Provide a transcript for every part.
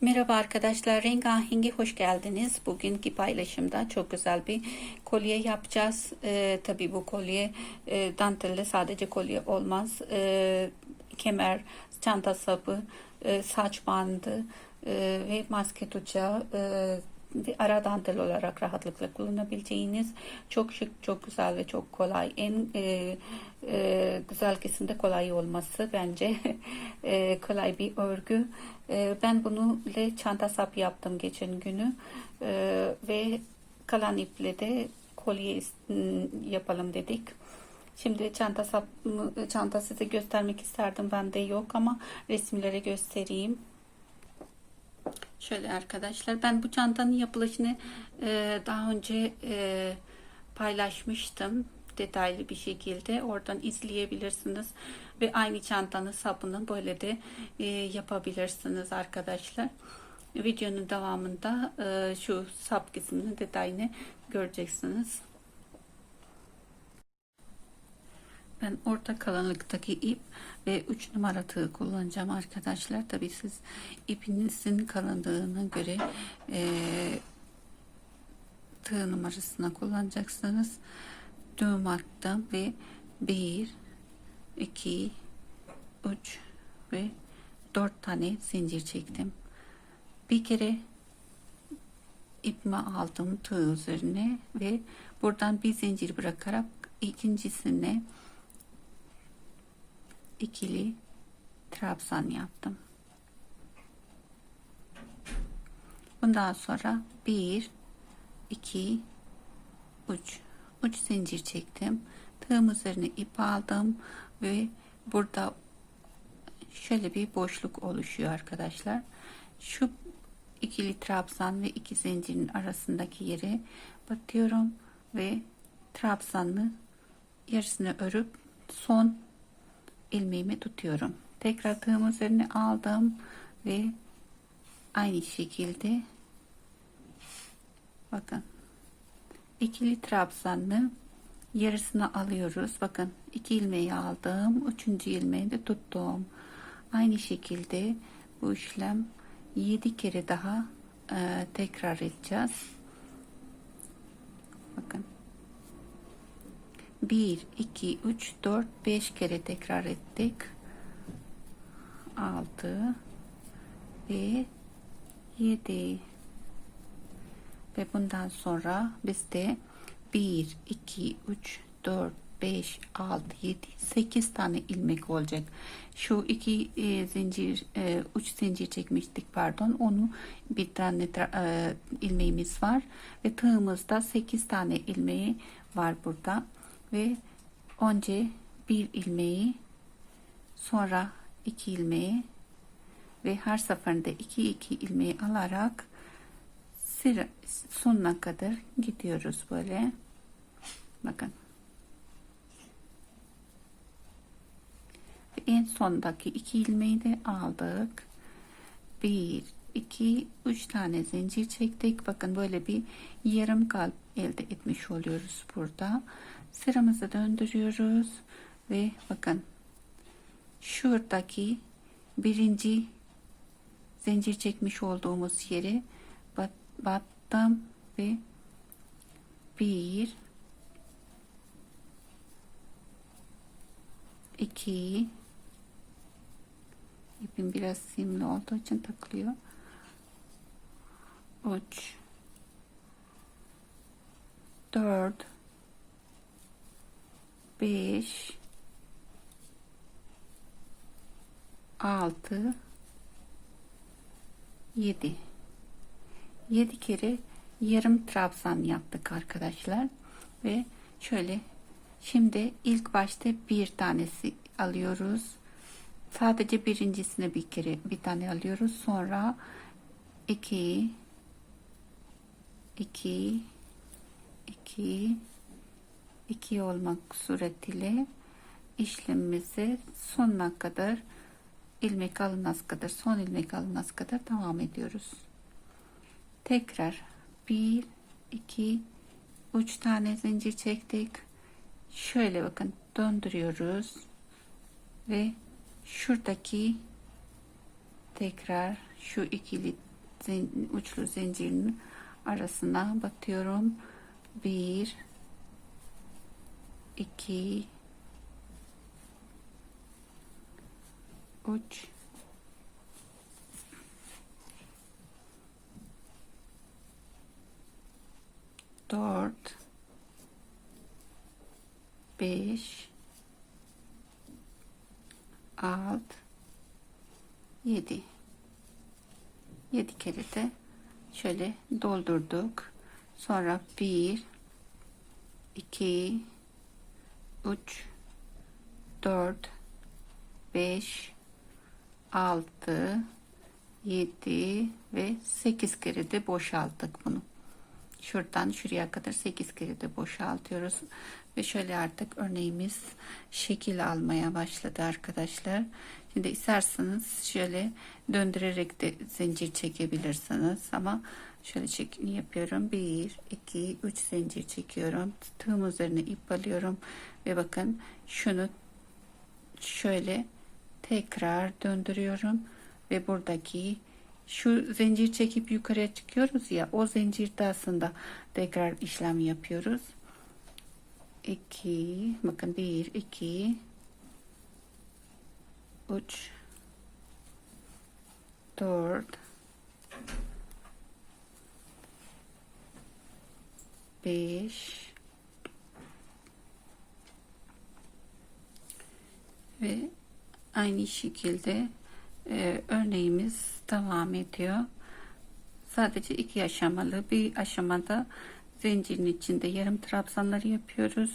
Merhaba arkadaşlar, Rengahengi hoş geldiniz. Bugünkü paylaşımda çok güzel bir kolye yapacağız. Ee, tabii bu kolye e, dantelle sadece kolye olmaz. Ee, kemer, çanta sapı, e, saç bandı e, ve maske tutacağı e, ara dantel olarak rahatlıkla kullanabileceğiniz çok şık, çok güzel ve çok kolay. En e, e, güzel kesimde kolay olması bence e, kolay bir örgü. E, ben bunu ile çanta sap yaptım geçen günü E, ve kalan iple de kolye is- yapalım dedik. Şimdi çanta sap, çanta size göstermek isterdim bende yok ama resimleri göstereyim. Şöyle arkadaşlar ben bu çantanın yapılışını e, daha önce e, paylaşmıştım detaylı bir şekilde. Oradan izleyebilirsiniz ve aynı çantanın sapını böyle de e, yapabilirsiniz arkadaşlar. Videonun devamında e, şu sap kısmının detayını göreceksiniz ben orta kalınlıktaki ip ve 3 numara tığ kullanacağım arkadaşlar. Tabi siz ipinizin kalınlığına göre e, tığ numarasına kullanacaksınız. Düğüm attım ve 1 2 3 ve 4 tane zincir çektim. Bir kere ipimi aldım tığ üzerine ve buradan bir zincir bırakarak ikincisine ikili trabzan yaptım. Bundan sonra 1 2 3 3 zincir çektim. Tığım üzerine ip aldım ve burada şöyle bir boşluk oluşuyor arkadaşlar. Şu ikili trabzan ve iki zincirin arasındaki yere batıyorum ve trabzanlı yarısını örüp son ilmeğimi tutuyorum. Tekrar tığım üzerine aldım ve aynı şekilde bakın ikili trabzanlı yarısını alıyoruz. Bakın iki ilmeği aldım. Üçüncü ilmeği de tuttum. Aynı şekilde bu işlem 7 kere daha e, tekrar edeceğiz. Bakın 1 2 3 4 5 kere tekrar ettik. 6 ve 7 ve bundan sonra bizde 1 2 3 4 5 6 7 8 tane ilmek olacak. Şu iki e, zincir e, uç zincir çekmiştik pardon. Onu bir tane e, ilmeğimiz var. Ve tığımızda 8 tane ilmeği var burada ve önce bir ilmeği sonra iki ilmeği ve her seferinde iki iki ilmeği alarak sıra sonuna kadar gidiyoruz böyle. Bakın. Ve en sondaki iki ilmeği de aldık. Bir iki üç tane zincir çektik. Bakın böyle bir yarım kalp elde etmiş oluyoruz burada sıramızı döndürüyoruz ve bakın şuradaki birinci zincir çekmiş olduğumuz yeri bat, battım ve bir iki ipim biraz simli olduğu için takılıyor. Üç dört 5 6 7 7 kere yarım trabzan yaptık arkadaşlar. Ve şöyle şimdi ilk başta bir tanesi alıyoruz. Sadece birincisine bir kere bir tane alıyoruz. Sonra 2 2 2 2 olmak suretiyle işlemimizi sonuna kadar ilmek alınmaz kadar son ilmek alınmaz kadar devam ediyoruz. Tekrar 1 2 3 tane zincir çektik. Şöyle bakın döndürüyoruz ve şuradaki tekrar şu ikili zen- uçlu zincirin arasına batıyorum. Bir, iki, üç, dört, beş, alt, yedi. Yedi kere de şöyle doldurduk. Sonra bir, iki, üç, dört, beş, altı, yedi ve sekiz kere de boşalttık bunu. Şuradan şuraya kadar 8 kere de boşaltıyoruz. Ve şöyle artık örneğimiz şekil almaya başladı arkadaşlar. Şimdi isterseniz şöyle döndürerek de zincir çekebilirsiniz. Ama şöyle çekini yapıyorum. 1, 2, 3 zincir çekiyorum. Tığım üzerine ip alıyorum. Ve bakın şunu şöyle tekrar döndürüyorum. Ve buradaki şu zincir çekip yukarıya çıkıyoruz ya o zincirde aslında tekrar işlem yapıyoruz. 2 bakın 1 2 3 4 5 ve aynı şekilde e, örneğimiz devam ediyor. Sadece iki aşamalı bir aşamada zincirin içinde yarım trabzanları yapıyoruz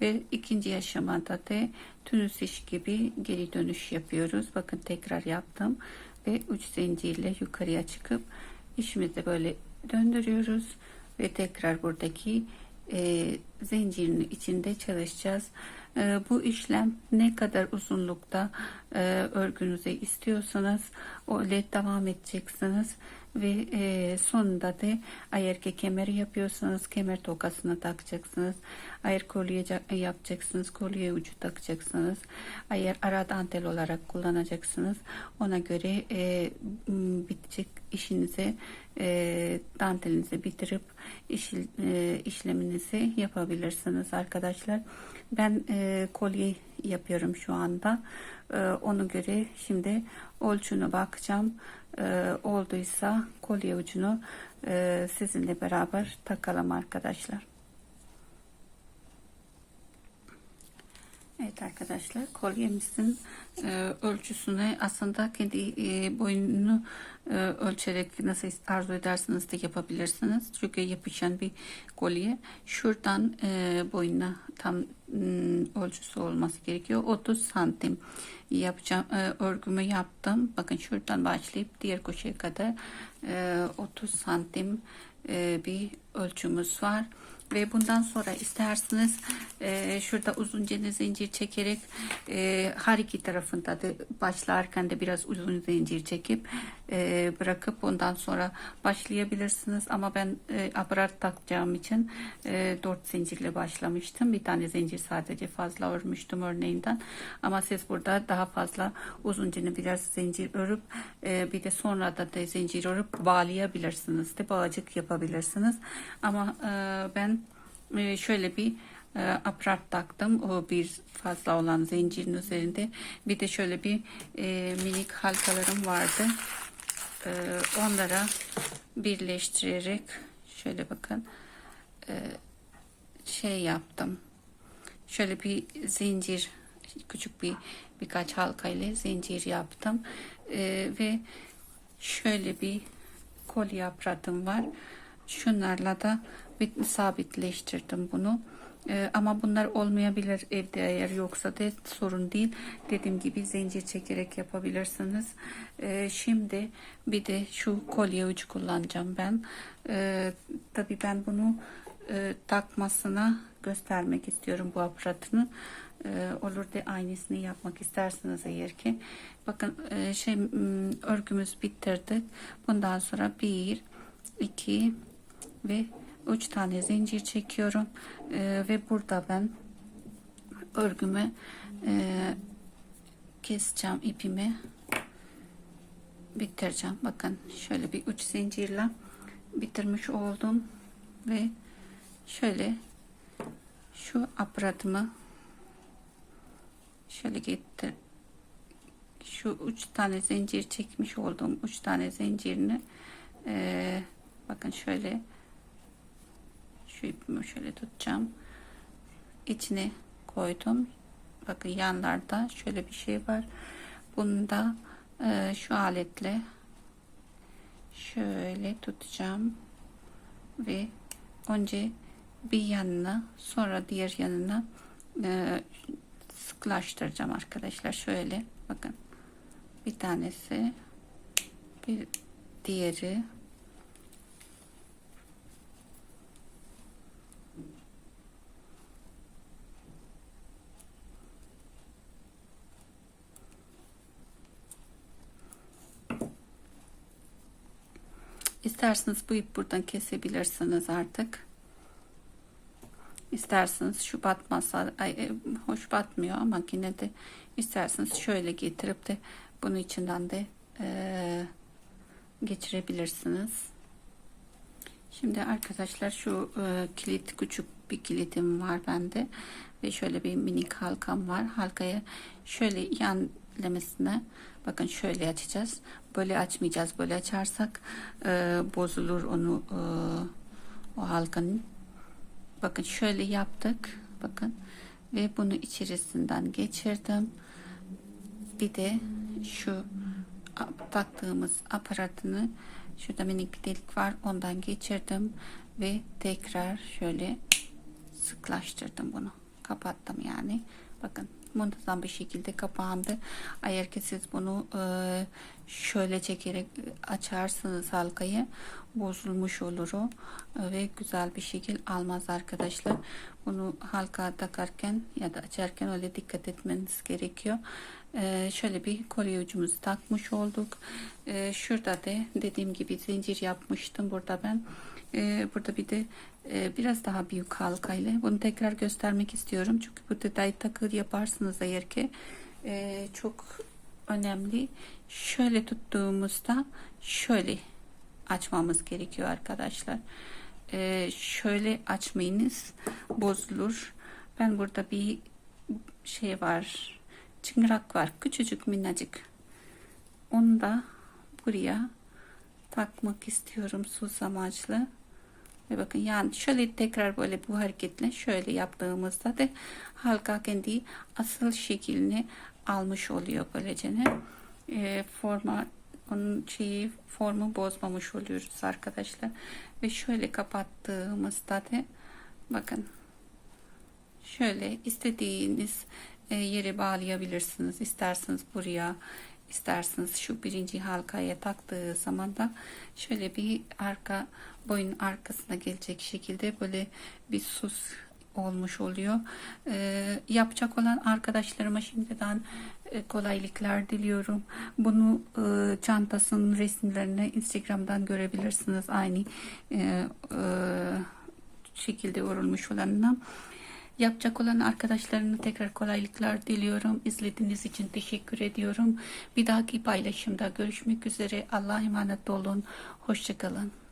ve ikinci aşamada da tünüs iş gibi geri dönüş yapıyoruz. Bakın tekrar yaptım ve uç zincirle yukarıya çıkıp işimizi böyle döndürüyoruz ve tekrar buradaki e, zincirin içinde çalışacağız. E, bu işlem ne kadar uzunlukta e, örgünüzü istiyorsanız öyle devam edeceksiniz ve e, sonunda da eğer ki kemer yapıyorsanız kemer tokasını takacaksınız. Eğer kolye yapacaksınız kolye ucu takacaksınız. Eğer ara dantel olarak kullanacaksınız ona göre e, bitecek işinizi e, dantelinizi bitirip iş, e, işleminizi yapabilirsiniz arkadaşlar. Ben e, kolye yapıyorum şu anda. E, ona göre şimdi ölçünü bakacağım. E, olduysa kolye ucunu e, sizinle beraber takalım arkadaşlar. Evet arkadaşlar kolyemizin e, ölçüsünü aslında kendi e, boyunu e, ölçerek nasıl arzu ederseniz de yapabilirsiniz. Çünkü yapışan bir kolye şuradan e, boyuna tam ölçüsü olması gerekiyor. 30 santim yapacağım. E, örgümü yaptım. Bakın şuradan başlayıp diğer köşeye kadar e, 30 santim e, bir ölçümüz var ve bundan sonra isterseniz e, şurada uzunca zincir çekerek e, her iki tarafında da başlarken de biraz uzun zincir çekip e, bırakıp ondan sonra başlayabilirsiniz ama ben e, aparat takacağım için e, 4 zincirle başlamıştım bir tane zincir sadece fazla örmüştüm örneğinden ama siz burada daha fazla uzunca biraz zincir örüp e, bir de sonra da, da zincir örüp bağlayabilirsiniz de bağcık yapabilirsiniz ama e, ben şöyle bir e, aparat taktım. O bir fazla olan zincirin üzerinde. Bir de şöyle bir e, minik halkalarım vardı. E, onlara birleştirerek şöyle bakın e, şey yaptım. Şöyle bir zincir küçük bir birkaç halka ile zincir yaptım. E, ve şöyle bir kolye aparatım var. Şunlarla da sabitleştirdim bunu. Ee, ama bunlar olmayabilir evde eğer yoksa da sorun değil. Dediğim gibi zincir çekerek yapabilirsiniz. Ee, şimdi bir de şu kolye ucu kullanacağım ben. Ee, tabii ben bunu e, takmasına göstermek istiyorum bu aparatını. Ee, olur da aynısını yapmak isterseniz eğer ki. Bakın e, şey örgümüz bitirdik. Bundan sonra bir, iki ve 3 tane zincir çekiyorum ee, ve burada ben örgümü e, keseceğim ipimi bitireceğim. Bakın şöyle bir uç zincirle bitirmiş oldum ve şöyle şu aparatımı şöyle getir şu üç tane zincir çekmiş olduğum üç tane zincirini eee, bakın şöyle şu ipimi şöyle tutacağım. İçine koydum. Bakın yanlarda şöyle bir şey var. Bunu da eee, şu aletle şöyle tutacağım ve önce bir yanına sonra diğer yanına eee, sıklaştıracağım arkadaşlar. Şöyle bakın. Bir tanesi bir diğeri İsterseniz bu ip buradan kesebilirsiniz artık. İsterseniz şu batmazsa ay, e, hoş batmıyor ama yine de isterseniz şöyle getirip de bunun içinden de e, geçirebilirsiniz. Şimdi arkadaşlar şu e, kilit küçük bir kilitim var bende ve şöyle bir minik halkam var. Halkayı şöyle yan lemesine bakın şöyle açacağız. Böyle açmayacağız. Böyle açarsak e, bozulur onu e, o halkanın. Bakın şöyle yaptık. Bakın ve bunu içerisinden geçirdim. Bir de şu taktığımız aparatını şurada minik bir delik var. Ondan geçirdim ve tekrar şöyle sıklaştırdım bunu. Kapattım yani. Bakın muntazam bir şekilde kapandı. Eğer ki siz bunu e, şöyle çekerek açarsınız halkayı bozulmuş olur o E, ve güzel bir şekil almaz arkadaşlar. Bunu halka takarken ya da açarken öyle dikkat etmeniz gerekiyor. E, şöyle bir kolye ucumuzu takmış olduk. E, şurada da dediğim gibi zincir yapmıştım burada ben. E, burada bir de e, biraz daha büyük halkayla bunu tekrar göstermek istiyorum. Çünkü bu detay takır yaparsınız eğer ki e, çok önemli. Şöyle tuttuğumuzda şöyle açmamız gerekiyor arkadaşlar. E, şöyle açmayınız bozulur. Ben burada bir şey var. Çıngırak var. Küçücük minnacık. Onu da buraya takmak istiyorum sus amaçlı. Ve bakın yani şöyle tekrar böyle bu hareketle şöyle yaptığımızda da halka kendi asıl şeklini almış oluyor böylece. Ne e, forma onun şeyi formu bozmamış oluyoruz arkadaşlar. Ve şöyle kapattığımızda da bakın şöyle istediğiniz e, yere bağlayabilirsiniz. İsterseniz buraya isterseniz şu birinci halkaya taktığı zaman da şöyle bir arka boyun arkasına gelecek şekilde böyle bir sus olmuş oluyor. Ee, yapacak olan arkadaşlarıma şimdiden e, kolaylıklar diliyorum. Bunu e, çantasının resimlerini Instagram'dan görebilirsiniz. Aynı e, e, şekilde örülmüş olanına. Yapacak olan arkadaşlarına tekrar kolaylıklar diliyorum. İzlediğiniz için teşekkür ediyorum. Bir dahaki paylaşımda görüşmek üzere. Allah'a emanet olun. Hoşçakalın.